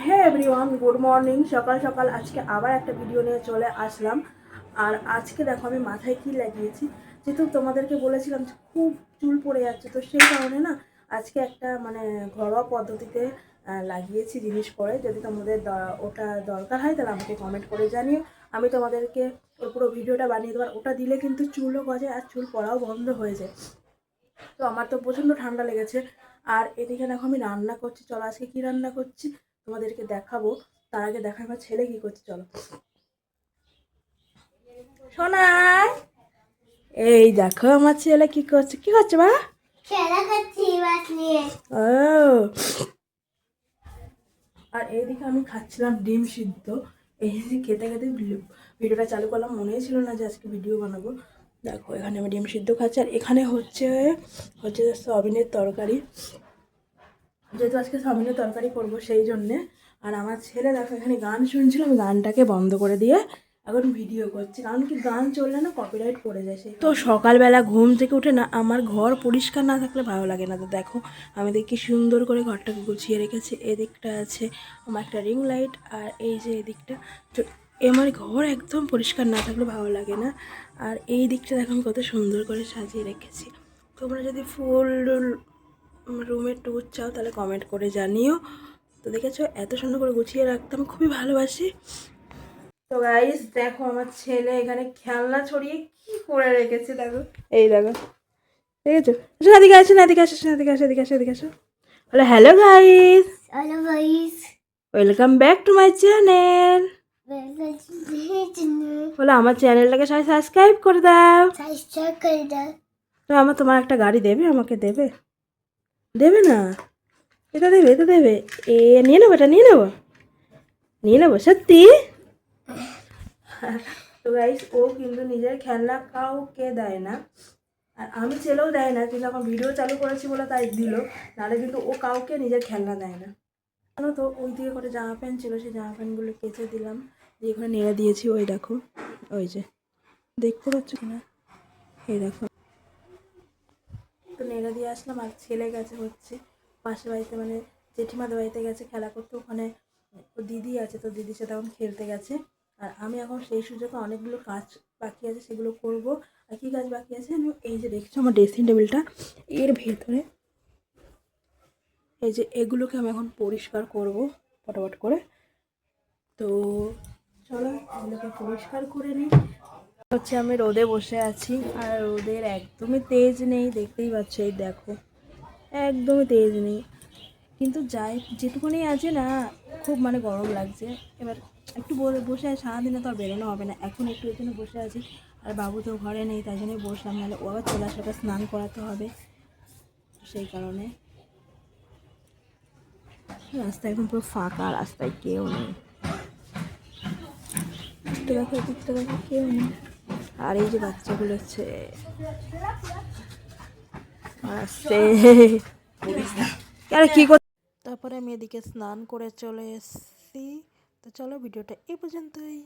হ্যাঁ good morning সকাল সকাল আজকে আবার একটা ভিডিও নিয়ে চলে আসলাম। আর আজকে দেখো আমি মাথায় কি লাগিয়েছি? যেহেতু তোমাদেরকে বলেছিলাম যে খুব চুল পড়ে যাচ্ছে, তো সেই কারণে না আজকে একটা মানে ঘরোয়া পদ্ধতিতে লাগিয়েছি জিনিস করে যদি তোমাদের ওটা দরকার হয় তাহলে আমাকে কমেন্ট করে জানিও। আমি তোমাদেরকে ওর পুরো ভিডিওটা বানিয়ে দেবার, ওটা দিলে কিন্তু চুলও গজে আর চুল পড়াও বন্ধ হয়ে যায়। তো আমার তো প্রচণ্ড ঠান্ডা লেগেছে। আর এদিকে দেখো আমি রান্না করছি। চলো আজকে কি রান্না করছি? তোমাদেরকে দেখাবো। তার আগে দেখা আমার ছেলে কি করছে চলো। সোনাই! এই দেখো আমার ছেলে কি করছে। কি করছে খেলা নিয়ে। ও। আর এইদিকে আমি খাচ্ছিলাম ডিম সিদ্ধ। এই খেতে খেতে ভিডিওটা চালু করলাম। মনেই ছিল না যে আজকে ভিডিও বানাবো। দেখো, এখানে আমি ডিম সিদ্ধ খাচ্ছি, আর এখানে হচ্ছে হচ্ছে সয়াবিনের তরকারি। যেহেতু আজকে সয়াবিনের তরকারি করব সেই জন্যে। আর আমার ছেলে দেখো, এখানে গান শুনছিল, আমি গানটাকে বন্ধ করে দিয়ে এখন ভিডিও করছি। কারণ কি, গান চললে না কপিরাইট পড়ে যায় তো সকালবেলা ঘুম থেকে উঠে না, আমার ঘর পরিষ্কার না থাকলে ভালো লাগে না। তো দেখো, আমি দেখি সুন্দর করে ঘরটাকে গুছিয়ে রেখেছি। এদিকটা আছে আমার একটা রিং লাইট আর এই যে এদিকটা আমার ঘর একদম পরিষ্কার না থাকলে ভালো লাগে না। আর এই দিকটা দেখো আমি কত সুন্দর করে সাজিয়ে রেখেছি। তোমরা যদি ফুল রুমের টুর চাও তাহলে কমেন্ট করে জানিও। তো দেখেছ এত সুন্দর করে গুছিয়ে রাখতাম খুবই ভালোবাসি। তো গাইস দেখো আমার ছেলে এখানে খেলনা ছড়িয়ে কি করে রেখেছে দেখো। এই দেখো। দেখেছ? আসো এদিকে আসো না আসো আসো আসো এদিকে আসো। বলে hello guys hello guys welcome back to my channel বলে আমার চ্যানেলটাকে সবাই সাবস্ক্রাইব করে দাও। সাবস্ক্রাইব করে দাও। তো আমার তোমার একটা গাড়ি দেবে আমাকে দেবে। দেবে না? এটা দেবে এটা দেবে। এ নিয়ে নেব এটা নিয়ে নেব। নিয়ে নেব সত্যি? তো গাইস ও কিন্তু নিজের খেলনা কাউকে দেয় না। আর আমি ছেলেও দেয় না কিন্তু এখন ভিডিও চালু করেছি বলে তাই দিল। নাহলে কিন্তু ও কাউকে নিজের খেলনা দেয় না। জানো তো ওই দিকে করে জামা প্যান্ট ছিল সেই জামা প্যান্টগুলো কেচে দিলাম। দিয়ে এখানে নেড়ে দিয়েছি, ওই দেখো, ওই যে। দেখতে পাচ্ছ কিনা? এই দেখো। তো নেড়ে দিয়ে আসলাম, আর ছেলে গেছে হচ্ছে। পাশের বাড়িতে মানে জেঠিমাদের বাড়িতে গেছে, খেলা করতে। ওখানে ও দিদি আছে, তো দিদির সাথে এখন খেলতে গেছে। আর আমি এখন সেই সুযোগে অনেকগুলো কাজ বাকি আছে, সেগুলো করব। আর কী কাজ বাকি আছে? আমি এই যে দেখছ আমার ড্রেসিং টেবিলটা, এর ভেতরে এই যে এগুলোকে আমি এখন পরিষ্কার করব, ফটাফট করে। তো চলো, এগুলোকে পরিষ্কার করে নিই। হচ্ছে আমি রোদে বসে আছি, আর রোদের একদমই তেজ নেই, দেখতেই পাচ্ছ, এই দেখো। একদমই তেজ নেই। কিন্তু যাই, যেটুকুনি আছে না, খুব মানে গরম লাগছে। এবার একটু বসে সারাদিনে তো আর বেরোনো হবে না। এখন একটু জন্য বসে আছি, আর বাবু তো ঘরে নেই, তাই জন্যই বসলাম। নাহলে ও আবার চলে আসলে স্নান করাতে হবে, সেই কারণে। রাস্তা এখন পুরো ফাঁকা, রাস্তায় কেউ নেই। দিকটা দেখো দিকটা দেখো কেউ নেই আর এই যে বাচ্চাগুলো হচ্ছে কি কর তারপরে আমি এদিকে স্নান করে চলে এসছি। তো চলো, ভিডিওটা এই পর্যন্তই।